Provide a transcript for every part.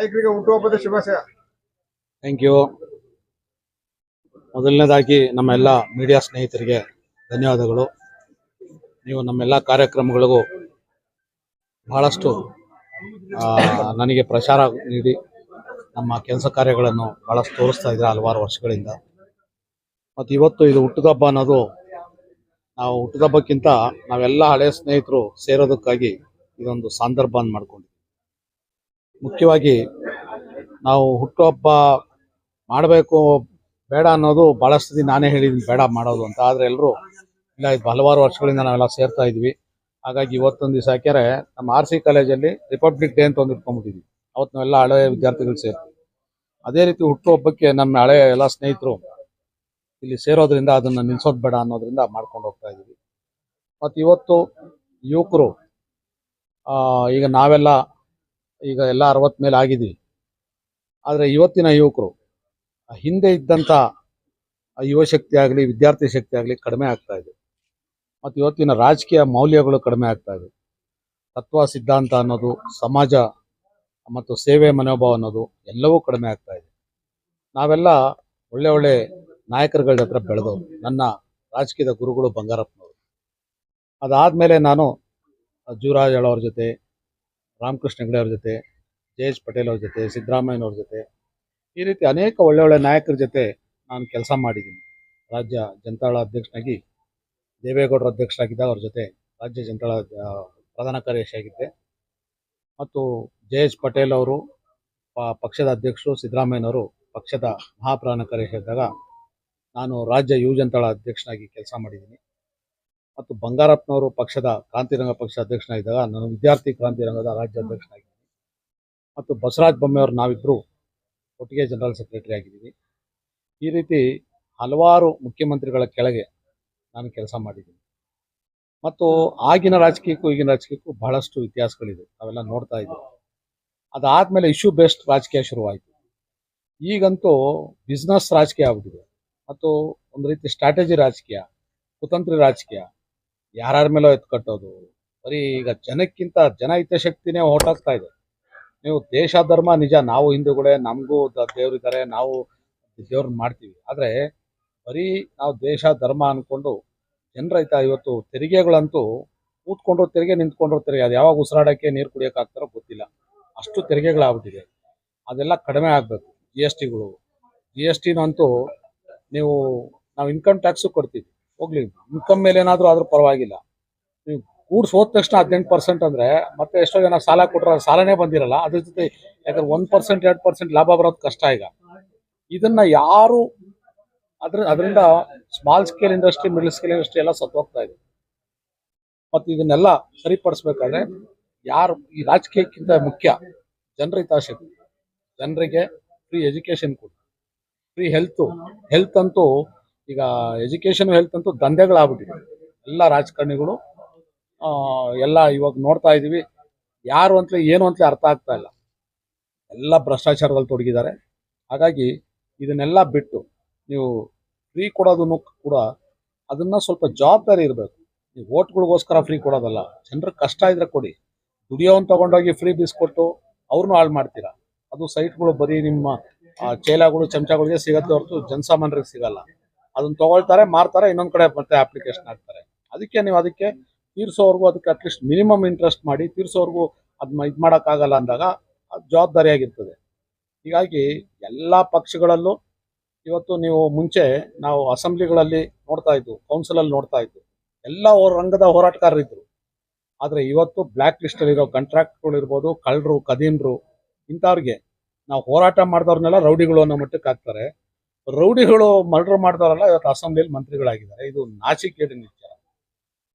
ನಾಯಕರಿಗೆ ಹುಟ್ಟುಹಬ್ಬದ ಶುಭಾಶಯ. ಥ್ಯಾಂಕ್ ಯು ಮೊದಲನೇದಾಗಿ ನಮ್ಮೆಲ್ಲ ಮೀಡಿಯಾ ಸ್ನೇಹಿತರಿಗೆ ಧನ್ಯವಾದಗಳು. ನೀವು ನಮ್ಮೆಲ್ಲ ಕಾರ್ಯಕ್ರಮಗಳಿಗೂ ಬಹಳಷ್ಟು ನನಗೆ ಪ್ರಚಾರ ನೀಡಿ ನಮ್ಮ ಕೆಲಸ ಕಾರ್ಯಗಳನ್ನು ಬಹಳಷ್ಟು ತೋರಿಸ್ತಾ ಇದ್ದಾರೆ ಹಲವಾರು ವರ್ಷಗಳಿಂದ. ಮತ್ತು ಇವತ್ತು ಇದು ಹುಟ್ಟುಹಬ್ಬ ಅನ್ನೋದು ನಾವು ಹುಟ್ಟುಹಬ್ಬಕ್ಕಿಂತ ನಾವೆಲ್ಲ ಹಳೆಯ ಸ್ನೇಹಿತರು ಸೇರೋದಕ್ಕಾಗಿ ಇದೊಂದು ಸಂದರ್ಭ ಮಾಡ್ಕೊಂಡಿದ್ದೀವಿ ಮುಖ್ಯವಾಗಿ ನಾವು ಹುಟ್ಟುಹಬ್ಬ ಮಾಡಬೇಕು ಬೇಡ ಅನ್ನೋದು ಭಾಳಷ್ಟು ದಿನ ನಾನೇ ಹೇಳಿದ್ದೀನಿ, ಬೇಡ ಮಾಡೋದು ಅಂತ. ಆದರೆ ಎಲ್ಲರೂ ಇಲ್ಲ, ಇದು ಹಲವಾರು ವರ್ಷಗಳಿಂದ ನಾವೆಲ್ಲ ಸೇರ್ತಾ ಇದ್ವಿ. ಹಾಗಾಗಿ ಇವತ್ತೊಂದು ದಿವಸ ಹಾಕ್ಯಾರೆ, ನಮ್ಮ ಆರ್ ಸಿ ಕಾಲೇಜಲ್ಲಿ ರಿಪಬ್ಲಿಕ್ ಡೇ ಅಂತ ಒಂದು ಇಟ್ಕೊಂಡ್ಬಿಟ್ಟಿದ್ವಿ. ಅವತ್ತು ನಾವೆಲ್ಲ ಹಳೆಯ ವಿದ್ಯಾರ್ಥಿಗಳು ಸೇರ್ತೀವಿ ಅದೇ ರೀತಿ ಹುಟ್ಟುಹಬ್ಬಕ್ಕೆ ನಮ್ಮ ಹಳೆಯ ಎಲ್ಲ ಸ್ನೇಹಿತರು ಇಲ್ಲಿ ಸೇರೋದ್ರಿಂದ ಅದನ್ನು ನಿಲ್ಸೋದು ಬೇಡ ಅನ್ನೋದ್ರಿಂದ ಮಾಡ್ಕೊಂಡು ಹೋಗ್ತಾ ಇದ್ದೀವಿ ಮತ್ತು ಇವತ್ತು ಯುವಕರು ಈಗ ನಾವೆಲ್ಲ ಈಗ ಎಲ್ಲ ಅರವತ್ತು ಮೇಲೆ ಆಗಿದ್ದೀವಿ. ಆದರೆ ಇವತ್ತಿನ ಯುವಕರು ಹಿಂದೆ ಇದ್ದಂಥ ಯುವಶಕ್ತಿ ಆಗಲಿ, ವಿದ್ಯಾರ್ಥಿ ಶಕ್ತಿ ಆಗಲಿ ಕಡಿಮೆ ಆಗ್ತಾ ಇದೆ. ಮತ್ತು ಇವತ್ತಿನ ರಾಜಕೀಯ ಮೌಲ್ಯಗಳು ಕಡಿಮೆ ಆಗ್ತಾ ಇದೆ. ತತ್ವ, ಸಿದ್ಧಾಂತ ಅನ್ನೋದು, ಸಮಾಜ ಮತ್ತು ಸೇವೆ, ಮನೋಭಾವ ಅನ್ನೋದು ಎಲ್ಲವೂ ಕಡಿಮೆ ಆಗ್ತಾ ಇದೆ. ನಾವೆಲ್ಲ ಒಳ್ಳೆ ಒಳ್ಳೆ ನಾಯಕರುಗಳ ಹತ್ರ ಬೆಳೆದವರು. ನನ್ನ ರಾಜಕೀಯದ ಗುರುಗಳು ಬಂಗಾರಪ್ಪನವರು. ಅದಾದಮೇಲೆ ನಾನು ಜೂರಾಜ್ ಅವ್ರ ಜೊತೆ ರಾಮಕೃಷ್ಣ ಹೆಗಡೆ ಅವ್ರ ಜೊತೆ ಜಯೇಶ್ ಪಟೇಲ್ ಅವ್ರ ಜೊತೆ ಸಿದ್ದರಾಮಯ್ಯನವ್ರ ಜೊತೆ, ಈ ರೀತಿ ಅನೇಕ ಒಳ್ಳೆ ಒಳ್ಳೆ ನಾಯಕರ ಜೊತೆ ನಾನು ಕೆಲಸ ಮಾಡಿದ್ದೀನಿ. ರಾಜ್ಯ ಜನತಾಳ ಅಧ್ಯಕ್ಷನಾಗಿ, ದೇವೇಗೌಡರ ಅಧ್ಯಕ್ಷರಾಗಿದ್ದಾಗ ಅವ್ರ ಜೊತೆ ರಾಜ್ಯ ಜನತಾಳ ಪ್ರಧಾನ ಕಾರ್ಯದರ್ಶಿಯಾಗಿದ್ದೆ ಮತ್ತು ಜಯೇಶ್ ಪಟೇಲ್ ಅವರು ಪಕ್ಷದ ಅಧ್ಯಕ್ಷರು, ಸಿದ್ದರಾಮಯ್ಯನವರು ಪಕ್ಷದ ಮಹಾಪ್ರಧಾನ ಇದ್ದಾಗ ನಾನು ರಾಜ್ಯ ಯುವ ಜನತಾಳ ಅಧ್ಯಕ್ಷನಾಗಿ ಕೆಲಸ ಮಾಡಿದ್ದೀನಿ. ಮತ್ತು ಬಂಗಾರಪ್ಪನವರು ಪಕ್ಷದ ಕ್ರಾಂತಿರಂಗ ಪಕ್ಷ ಅಧ್ಯಕ್ಷನಾಗಿದ್ದಾಗ ನಾನು ವಿದ್ಯಾರ್ಥಿ ಕ್ರಾಂತಿರಂಗದ ರಾಜ್ಯ ಅಧ್ಯಕ್ಷನಾಗಿದ್ದೀನಿ. ಮತ್ತು ಬಸವರಾಜ ಬೊಮ್ಮೆಯವರು ನಾವಿಬ್ಬರು ಒಟ್ಟಿಗೆ ಜನರಲ್ ಸೆಕ್ರೆಟರಿ ಆಗಿದ್ದೀವಿ. ಈ ರೀತಿ ಹಲವಾರು ಮುಖ್ಯಮಂತ್ರಿಗಳ ಕೆಳಗೆ ನಾನು ಕೆಲಸ ಮಾಡಿದ್ದೀನಿ. ಮತ್ತು ಆಗಿನ ರಾಜಕೀಯಕ್ಕೂ ಈಗಿನ ರಾಜಕೀಯಕ್ಕೂ ಬಹಳಷ್ಟು ವ್ಯತ್ಯಾಸಗಳಿದೆ. ನಾವೆಲ್ಲ ನೋಡ್ತಾ ಇದ್ದೀವಿ. ಅದಾದಮೇಲೆ ಇಶ್ಯೂ ಬೇಸ್ಡ್ ರಾಜಕೀಯ ಶುರುವಾಯಿತು. ಈಗಂತೂ ಬಿಸ್ನೆಸ್ ರಾಜಕೀಯ ಆಗ್ಬಿಟ್ಟಿದೆ. ಮತ್ತು ಒಂದು ರೀತಿ ಸ್ಟ್ರಾಟಜಿ ರಾಜಕೀಯ ಕುತಂತ್ರಿ ರಾಜಕೀಯ ಯಾರ್ಯಾರ ಮೇಲೋ ಎತ್ಕಟ್ಟೋದು. ಬರೀ ಈಗ ಜನಕ್ಕಿಂತ ಜನ ಹಿತಶಕ್ತಿನೇ ಹೊರಟಾಗ್ತಾ ಇದೆ. ನೀವು ದೇಶ ಧರ್ಮ ನಿಜ, ನಾವು ಹಿಂದೂಗಳೇ, ನಮಗೂ ದೇವರಿದ್ದಾರೆ ನಾವು ದೇವ್ರನ್ನ ಮಾಡ್ತೀವಿ. ಆದರೆ ಬರೀ ನಾವು ದೇಶ ಧರ್ಮ ಅಂದ್ಕೊಂಡು ಜನರೈತ ಇವತ್ತು ತೆರಿಗೆಗಳಂತೂ ಕೂತ್ಕೊಂಡ್ರು ತೆರಿಗೆ, ನಿಂತ್ಕೊಂಡ್ರು ತೆರಿಗೆ. ಅದು ಯಾವಾಗ ಉಸಿರಾಡೋಕ್ಕೆ ನೀರು ಕುಡಿಯೋಕ್ಕಾಗ್ತಾರೋ ಗೊತ್ತಿಲ್ಲ. ಅಷ್ಟು ತೆರಿಗೆಗಳಾಗ್ಬಿಟ್ಟಿದೆ. ಅದೆಲ್ಲ ಕಡಿಮೆ ಆಗಬೇಕು. ಜಿ ಎಸ್ ಟಿಗಳು ಜಿ ಎಸ್ ಟಿನಂತೂ ನೀವು, ನಾವು ಇನ್ಕಮ್ ಟ್ಯಾಕ್ಸು ಕೊಡ್ತೀವಿ. ಹೋಗ್ಲಿ ಇನ್ಕಮ್ ಮೇಲೆ ಏನಾದರೂ ಆದ್ರೂ ಪರವಾಗಿಲ್ಲ. ನೀವು ಗೂಡ್ಸ್ ಹೋದ ತಕ್ಷಣ ಹದಿನೆಂಟು ಪರ್ಸೆಂಟ್ ಅಂದರೆ ಮತ್ತೆ ಎಷ್ಟೋ ಜನ ಸಾಲ ಕೊಟ್ಟರೆ ಸಾಲನೇ ಬಂದಿರಲ್ಲ, ಅದ್ರ ಜೊತೆ ಯಾಕಂದ್ರೆ ಒನ್ ಪರ್ಸೆಂಟ್ ಎರಡು ಪರ್ಸೆಂಟ್ ಲಾಭ ಬರೋದು ಕಷ್ಟ ಈಗ. ಇದನ್ನ ಯಾರು ಅದ್ರ, ಅದರಿಂದ small scale industry middle scale industry ಎಲ್ಲ ಸತ್ತೋಗ್ತಾ ಇದೆ. ಮತ್ತು ಇದನ್ನೆಲ್ಲ ಸರಿಪಡಿಸ್ಬೇಕಾದ್ರೆ ಯಾರು, ಈ ರಾಜಕೀಯಕ್ಕಿಂತ ಮುಖ್ಯ ಜನರ ಹಿತಾಸಕ್ತಿ. ಜನರಿಗೆ ಫ್ರೀ ಎಜುಕೇಶನ್ ಕೊಡಿ. ಫ್ರೀ ಹೆಲ್ತು ಹೆಲ್ತ್ ಅಂತೂ ಈಗ ಎಜುಕೇಶನ್ ಹೆಲ್ತ್ ಅಂತೂ ದಂಧೆಗಳಾಗ್ಬಿಟ್ಟಿದೆ. ಎಲ್ಲ ರಾಜಕಾರಣಿಗಳು ಎಲ್ಲ ಇವಾಗ ನೋಡ್ತಾ ಇದ್ದೀವಿ ಯಾರು ಅಂತಲೇ, ಏನು ಅಂತಲೇ ಅರ್ಥ ಆಗ್ತಾ ಇಲ್ಲ. ಎಲ್ಲ ಭ್ರಷ್ಟಾಚಾರದಲ್ಲಿ ತೊಡಗಿದ್ದಾರೆ. ಹಾಗಾಗಿ ಇದನ್ನೆಲ್ಲ ಬಿಟ್ಟು ನೀವು ಫ್ರೀ ಕೊಡೋದನ್ನು ಕೂಡ ಅದನ್ನ ಸ್ವಲ್ಪ ಜವಾಬ್ದಾರಿ ಇರಬೇಕು. ನೀವು ಓಟ್ಗಳಿಗೋಸ್ಕರ ಫ್ರೀ ಕೊಡೋದಲ್ಲ. ಜನರ ಕಷ್ಟ ಇದ್ರೆ ಕೊಡಿ. ದುಡಿಯೋನ್ ತಗೊಂಡೋಗಿ ಫ್ರೀ ಬಿಸ್ಕೊಟ್ಟು ಅವ್ರನ್ನೂ ಹಾಳು ಮಾಡ್ತೀರಾ. ಅದು ಸೈಟ್ಗಳು ಬರೀ ನಿಮ್ಮ ಚೇಲಾಗಳು, ಚಮಚಗಳಿಗೆ ಸಿಗತ್ತೆ ಹೊರತು ಜನಸಾಮಾನ್ಯರಿಗೆ ಸಿಗಲ್ಲ. ಅದನ್ನ ತಗೊಳ್ತಾರೆ, ಮಾರ್ತಾರೆ, ಇನ್ನೊಂದ್ ಕಡೆ ಮತ್ತೆ ಅಪ್ಲಿಕೇಶನ್ ಹಾಕ್ತಾರೆ. ಅದಕ್ಕೆ ನೀವು ಅದಕ್ಕೆ ತೀರ್ಸೋವರೆಗೂ ಅದಕ್ಕೆ ಅಟ್ಲೀಸ್ಟ್ ಮಿನಿಮಮ್ ಇಂಟ್ರೆಸ್ಟ್ ಮಾಡಿ, ತೀರ್ಸೋವರೆಗೂ ಅದನ್ನ ಇದು ಆಗಲ್ಲ ಅಂದಾಗ ಅದು ಜವಾಬ್ದಾರಿಯಾಗಿರ್ತದೆ. ಹೀಗಾಗಿ ಎಲ್ಲ ಪಕ್ಷಗಳಲ್ಲೂ ಇವತ್ತು ನೀವು ಮುಂಚೆ ನಾವು ಅಸೆಂಬ್ಲಿಗಳಲ್ಲಿ ನೋಡ್ತಾ ಇದ್ವು ಕೌನ್ಸಿಲಲ್ಲಿ ನೋಡ್ತಾ ಇದ್ವು. ಎಲ್ಲ ರಂಗದ ಹೋರಾಟಗಾರರಿದ್ರು. ಆದರೆ ಇವತ್ತು ಬ್ಲ್ಯಾಕ್ ಲಿಸ್ಟಲ್ಲಿರೋ ಕಾಂಟ್ರಾಕ್ಟ್ಗಳು ಇರ್ಬೋದು, ಕಳ್ಳರು ಕದೀನ್ರು ಇಂಥವ್ರಿಗೆ ನಾವು ಹೋರಾಟ ಮಾಡಿದವ್ರನ್ನೆಲ್ಲ ರೌಡಿಗಳು ಅನ್ನೋ ಮಟ್ಟಕ್ಕೆ ಹಾಕ್ತಾರೆ. ರೌಡಿಗಳು ಮರ್ಡರ್ ಮಾಡ್ತಾರಲ್ಲ, ಇವತ್ತು ಅಸೆಂಬ್ಲಿಯಲ್ಲಿ ಮಂತ್ರಿಗಳಾಗಿದ್ದಾರೆ. ಇದು ನಾಚಿಕೇಡಿನ ವಿಚಾರ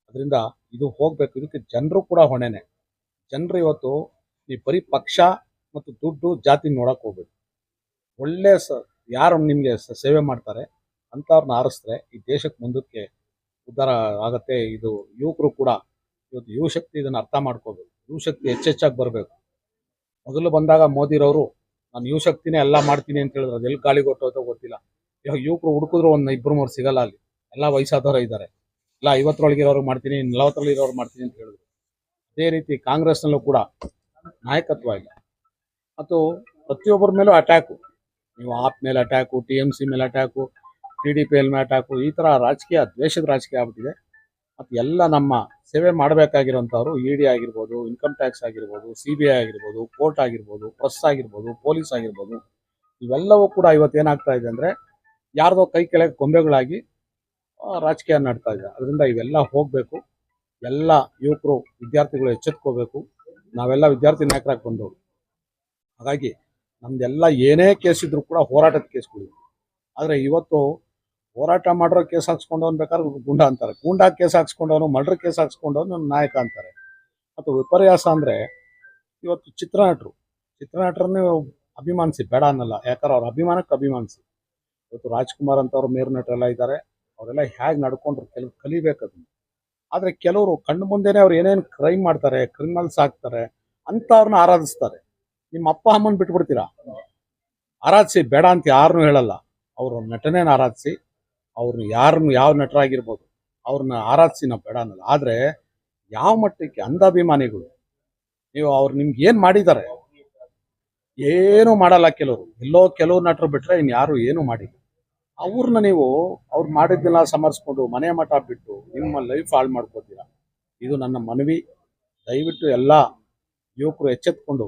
ಅದರಿಂದ ಇದು ಹೋಗ್ಬೇಕು. ಇದಕ್ಕೆ ಜನರು ಕೂಡ ಹೊಣೆನೆ. ಜನರು ಇವತ್ತು ಈ ಬರೀ ಪಕ್ಷ ಮತ್ತು ದುಡ್ಡು ಜಾತಿ ನೋಡಕ್ ಹೋಗ್ಬೇಕು ಒಳ್ಳೆ ಸ, ಯಾರು ನಿಮಗೆ ಸೇವೆ ಮಾಡ್ತಾರೆ ಅಂಥವ್ರನ್ನ ಆರಿಸಿದ್ರೆ ಈ ದೇಶಕ್ಕೆ ಮುಂದಕ್ಕೆ ಉದ್ಧಾರ ಆಗತ್ತೆ. ಇದು ಯುವಕರು ಕೂಡ ಇವತ್ತು ಯುವಶಕ್ತಿ ಇದನ್ನು ಅರ್ಥ ಮಾಡ್ಕೋಬೇಕು. ಯುವಶಕ್ತಿ ಹೆಚ್ಚೆಚ್ಚಾಗಿ ಬರಬೇಕು. ಮೊದಲು ಬಂದಾಗ ಮೋದಿರವರು ನಾನು ಯುವ ಶಕ್ತಿನೇ ಎಲ್ಲ ಮಾಡ್ತೀನಿ ಅಂತ ಹೇಳಿದ್ರು ಅದೆಲ್ಲಿ ಗಾಳಿ ಕೊಟ್ಟೋತೋ ಗೊತ್ತಿಲ್ಲ. ಇವಾಗ ಯುವಕರು ಹುಡುಕಿದ್ರು ಒಂದು ಇಬ್ಬರು ಮೂರು ಸಿಗಲ್ಲ ಅಲ್ಲಿ. ಎಲ್ಲ ವಯಸ್ಸಾದವರು ಇದ್ದಾರೆ ಇಲ್ಲ, ಐವತ್ತರೊಳಗೆ ಇರೋರು ಮಾಡ್ತೀನಿ, ನಲವತ್ತರಲ್ಲಿ ಇರೋರು ಮಾಡ್ತೀನಿ ಅಂತ ಹೇಳಿದ್ರು. ಅದೇ ರೀತಿ ಕಾಂಗ್ರೆಸ್ನಲ್ಲೂ ಕೂಡ ನಾಯಕತ್ವ ಇಲ್ಲ. ಮತ್ತು ಪ್ರತಿಯೊಬ್ಬರ ಮೇಲೂ ಅಟ್ಯಾಕು ನೀವು ಆಪ್ ಮೇಲೆ ಅಟ್ಯಾಕು ಟಿ ಎಂ ಸಿ ಮೇಲೆ attack T D P L ಮೇಲೆ ಅಟ್ಯಾಕು ಈ ಥರ ರಾಜಕೀಯ ದ್ವೇಷದ ರಾಜಕೀಯ ಆಗ್ಬಿಟ್ಟಿದೆ. ಮತ್ತು ಎಲ್ಲ ನಮ್ಮ ಸೇವೆ ಮಾಡಬೇಕಾಗಿರೋಂಥವ್ರು ಇ ಡಿ ಆಗಿರ್ಬೋದು ಇನ್ಕಮ್ ಟ್ಯಾಕ್ಸ್ ಆಗಿರ್ಬೋದು ಸಿ ಬಿ ಐ ಆಗಿರ್ಬೋದು ಕೋರ್ಟ್ ಆಗಿರ್ಬೋದು ಪ್ರೆಸ್ ಆಗಿರ್ಬೋದು ಪೊಲೀಸ್ ಆಗಿರ್ಬೋದು, ಇವೆಲ್ಲವೂ ಕೂಡ ಇವತ್ತು ಏನಾಗ್ತಾ ಇದೆ ಅಂದರೆ ಯಾರ್ದೋ ಕೈ ಕೆಳಗೆ ಗೊಂಬೆಗಳಾಗಿ ರಾಜಕೀಯ ನಡ್ತಾ ಇದೆ. ಅದರಿಂದ ಇವೆಲ್ಲ ಹೋಗಬೇಕು. ಎಲ್ಲ ಯುವಕರು, ವಿದ್ಯಾರ್ಥಿಗಳು ಎಚ್ಚೆತ್ಕೋಬೇಕು. ನಾವೆಲ್ಲ ವಿದ್ಯಾರ್ಥಿ ನಾಯಕರಾಗಿ ಬಂದವರು. ಹಾಗಾಗಿ ನಮ್ದೆಲ್ಲ ಏನೇ ಕೇಸ್ ಇದ್ರೂ ಕೂಡ ಹೋರಾಟದ ಕೇಸ್ಗಳಿವೆ. ಆದರೆ ಇವತ್ತು ಹೋರಾಟ ಮಾಡಿರೋ ಕೇಸ್ ಹಾಕ್ಸ್ಕೊಂಡವ್ನು ಬೇಕಾದ್ರೆ ಗುಂಡ ಅಂತಾರೆ. ಗುಂಡ ಕೇಸ್ ಹಾಕ್ಸ್ಕೊಂಡವನು, ಮರ್ಡರ್ ಕೇಸ್ ಹಾಕ್ಸ್ಕೊಂಡವನು ನಾಯಕ ಅಂತಾರೆ. ಮತ್ತು ವಿಪರ್ಯಾಸ ಅಂದರೆ ಇವತ್ತು ಚಿತ್ರನಟರು, ಚಿತ್ರನಟರನ್ನೇ ಅಭಿಮಾನಿಸಿ, ಬೇಡ ಅನ್ನಲ್ಲ. ಯಾಕಂದ್ರೆ ಅವ್ರ ಅಭಿಮಾನಕ್ಕೆ ಅಭಿಮಾನಿಸಿ. ಇವತ್ತು ರಾಜ್ಕುಮಾರ್ ಅಂತವ್ರು ಮೇರು ನಟರೆಲ್ಲ ಇದ್ದಾರೆ. ಅವರೆಲ್ಲ ಹೇಗೆ ನಡ್ಕೊಂಡ್ರು, ಕೆಲವು ಕಲಿಬೇಕು ಆದ್ರೆ ಆದರೆ ಕೆಲವರು ಕಣ್ಣು ಮುಂದೆನೇ ಅವ್ರು ಏನೇನು ಕ್ರೈಮ್ ಮಾಡ್ತಾರೆ, ಕ್ರಿಮಿನಲ್ಸ್ ಆಗ್ತಾರೆ ಅಂಥವ್ರನ್ನ ಆರಾಧಿಸ್ತಾರೆ. ನಿಮ್ಮ ಅಪ್ಪ, ಅಮ್ಮನ ಬಿಟ್ಬಿಡ್ತೀರಾ? ಆರಾಧಿಸಿ, ಬೇಡ ಅಂತ ಯಾರನ್ನೂ ಹೇಳಲ್ಲ. ಅವರು ನಟನೇನ ಆರಾಧಿಸಿ ಅವ್ರನ್ನ ಯಾರನ್ನು ಯಾವ ನಟರಾಗಿರ್ಬೋದು ಅವ್ರನ್ನ ಆರಾಧಿಸಿ ನಾವು ಬೇಡ ಅನ್ನೋದು. ಆದರೆ ಯಾವ ಮಟ್ಟಕ್ಕೆ ಅಂಧಾಭಿಮಾನಿಗಳು, ನೀವು ಅವ್ರು ನಿಮ್ಗೆ ಏನು ಮಾಡಿದ್ದಾರೆ? ಏನೂ ಮಾಡಲ್ಲ ಕೆಲವರು. ಎಲ್ಲೋ ಕೆಲವು ನಟರು ಬಿಟ್ರೆ ಇನ್ಯಾರು ಏನೂ ಮಾಡಿಲ್ಲ. ಅವ್ರನ್ನ ನೀವು ಅವ್ರು ಮಾಡಿದ್ದೆಲ್ಲ ಸಮರ್ಸ್ಕೊಂಡು ಮನೆ ಮಠ ಬಿಟ್ಟು ನಿಮ್ಮ ಲೈಫ್ ಹಾಳು ಮಾಡ್ಕೋತೀರ? ಇದು ನನ್ನ ಮನವಿ. ದಯವಿಟ್ಟು ಎಲ್ಲ ಯುವಕರು ಎಚ್ಚೆತ್ಕೊಂಡು.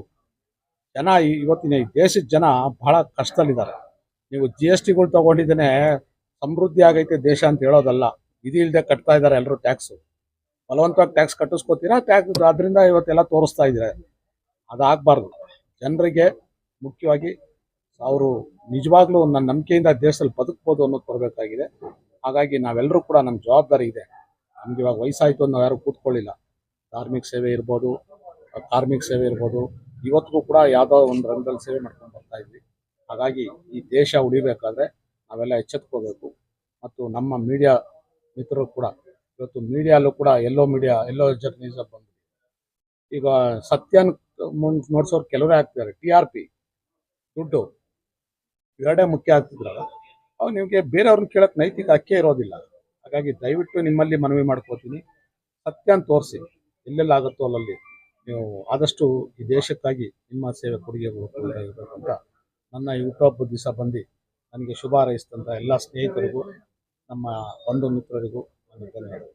ಜನ ಇವತ್ತಿನ ಈ ದೇಶದ ಜನ ಬಹಳ ಕಷ್ಟದಲ್ಲಿದ್ದಾರೆ. ನೀವು ಜಿ ಎಸ್ ಟಿಗಳು ತಗೊಂಡಿದ್ದೇನೆ ಸಮೃದ್ಧಿ ಆಗೈತೆ ದೇಶ ಅಂತ ಹೇಳೋದಲ್ಲ. ವಿಧಿ ಇಲ್ಲದೆ ಕಟ್ತಾ ಇದ್ದಾರೆ ಎಲ್ಲರೂ ಟ್ಯಾಕ್ಸು ಬಲವಂತವಾಗಿ ಟ್ಯಾಕ್ಸ್ ಕಟ್ಟಿಸ್ಕೋತೀರಾ? ಟ್ಯಾಕ್ಸ್ ಅದರಿಂದ ಇವತ್ತೆಲ್ಲ ತೋರಿಸ್ತಾ ಇದ್ದಾರೆ. ಅದಾಗಬಾರ್ದು. ಜನರಿಗೆ ಮುಖ್ಯವಾಗಿ ಅವರು ನಿಜವಾಗ್ಲೂ ನನ್ನ ನಂಬಿಕೆಯಿಂದ ದೇಶದಲ್ಲಿ ಬದುಕ್ಬೋದು ಅನ್ನೋದು ಬರಬೇಕಾಗಿದೆ ಹಾಗಾಗಿ ನಾವೆಲ್ಲರೂ ಕೂಡ ನಮ್ಮ ಜವಾಬ್ದಾರಿ ಇದೆ. ನಮ್ಗೆ ಇವಾಗ ವಯಸ್ಸಾಯಿತು ಅಂತ ನಾವು ಯಾರು ಕೂತ್ಕೊಳ್ಳಿಲ್ಲ. ಧಾರ್ಮಿಕ ಸೇವೆ ಇರ್ಬೋದು, ಕಾರ್ಮಿಕ ಸೇವೆ ಇರ್ಬೋದು. ಇವತ್ತಿಗೂ ಕೂಡ ಯಾವುದೋ ಒಂದು ರಂಗದಲ್ಲಿ ಸೇವೆ ಮಾಡ್ಕೊಂಡು ಬರ್ತಾ ಇದ್ವಿ. ಹಾಗಾಗಿ ಈ ದೇಶ ಉಳಿಬೇಕಾದ್ರೆ ನಾವೆಲ್ಲ ಎಚ್ಚೆತ್ಕೋಬೇಕು. ಮತ್ತು ನಮ್ಮ ಮೀಡಿಯಾ ಮಿತ್ರರು ಕೂಡ, ಇವತ್ತು ಮೀಡಿಯಾಲ್ಲೂ ಕೂಡ ಎಲ್ಲೋ ಮೀಡಿಯಾ ಎಲ್ಲೋ ಜರ್ನಲಿಸಮ್ ಬಂದು ಈಗ ಸತ್ಯನ ನೋಡ್ಸೋರು ಕೆಲವರೇ ಆಗ್ತಿದ್ದಾರೆ. ಟಿ ಆರ್ ಪಿ, ದುಡ್ಡು ಎರಡೇ ಮುಖ್ಯ ಆಗ್ತಿದ್ರಲ್ಲ, ಅವಾಗ ನಿಮಗೆ ಬೇರೆಯವ್ರನ್ನ ಕೇಳಕ್ಕೆ ನೈತಿಕ ಅಕ್ಕೇ ಇರೋದಿಲ್ಲ. ಹಾಗಾಗಿ ದಯವಿಟ್ಟು ನಿಮ್ಮಲ್ಲಿ ಮನವಿ ಮಾಡ್ಕೋತೀನಿ. ಸತ್ಯನ ತೋರಿಸಿ ಎಲ್ಲೆಲ್ಲಾಗುತ್ತೋ ಅಲ್ಲಲ್ಲಿ ನೀವು ಆದಷ್ಟು ಈ ದೇಶಕ್ಕಾಗಿ ನಿಮ್ಮ ಸೇವೆ ಕೊಡುಗೆ ಅಂತ ನನ್ನ ಈ ದಿವಸ ಬಂದು ನನಗೆ ಶುಭ ಹಾರೈಸಿದಂಥ ಎಲ್ಲ ಸ್ನೇಹಿತರಿಗೂ ನಮ್ಮ ಬಂಧು ಮಿತ್ರರಿಗೂ ನಾನು ಧನ್ಯವಾದ